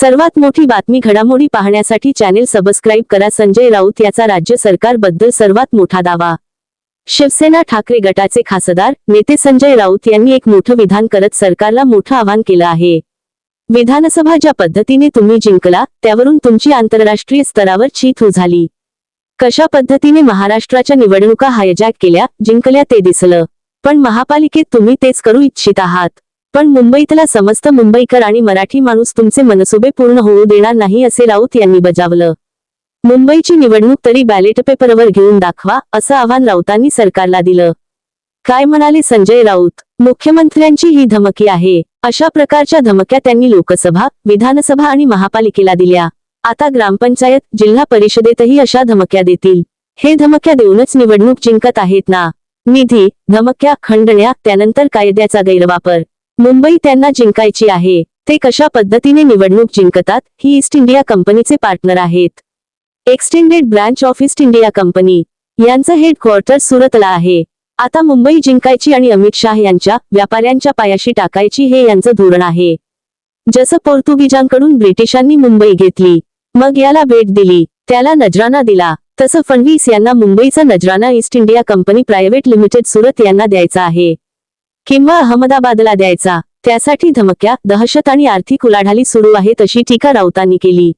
सर्वात मोठी बातमी घडामोडी पाहण्यासाठी चॅनेल सबस्क्राईब करा. संजय राऊत याचा राज्य सरकारबद्दल सर्वात मोठा दावा. शिवसेना ठाकरे गटाचे खासदार नेते संजय राऊत यांनी एक मोठं विधान करत सरकारला मोठं आवाहन केलं आहे. विधानसभा ज्या पद्धतीने तुम्ही जिंकला त्यावरून तुमची आंतरराष्ट्रीय स्तरावर चीत झाली. कशा पद्धतीने महाराष्ट्राच्या निवडणुका हायजॅक केल्या जिंकल्या ते दिसलं. पण महापालिकेत तुम्ही तेच करू इच्छित आहात. पण मुंबईतला समस्त मुंबईकर आणि मराठी माणूस तुमचे मनसुबे पूर्ण होऊ देणार नाही असे राऊत यांनी बजावलं. मुंबईची निवडणूक तरी बॅलेट पेपरवर घेऊन दाखवा असं आव्हान राऊतांनी सरकारला दिलं. काय म्हणाले संजय राऊत? मुख्यमंत्र्यांची ही धमकी आहे. अशा प्रकारच्या धमक्या त्यांनी लोकसभा विधानसभा आणि महापालिकेला दिल्या. आता ग्रामपंचायत जिल्हा परिषदेतही अशा धमक्या देतील. हे धमक्या देऊनच निवडणूक जिंकत आहेत ना? निधी धमक्या खंडण्या त्यानंतर कायद्याचा गैरवापर. मुंबई त्यांना जिंकायची आहे. ते कशा पद्धतीने निवडणूक जिंकतात ही ईस्ट इंडिया कंपनीचे पार्टनर आहेत. Extended branch of East India company. यांचं हेडक्वार्टर सुरतला आहे. आता मुंबई जिंकायची आणि अमित शाह यांच्या व्यापाऱ्यांच्या पायाशी टाकायची हे यांचं धोरण आहे. जसं पोर्तुगीजांकडून ब्रिटिशांनी मुंबई घेतली. मग याला भेट दिली. त्याला नजराना दिला. तसं फडणवीस यांना मुंबईचा नजराना East India company private limited Surat यांना द्यायचा आहे. किंवा अहमदाबादला द्यायचा. त्यासाठी धमक्या दहशत आणि आर्थिक उलाढाली सुरू आहेत अशी टीका राऊतांनी केली.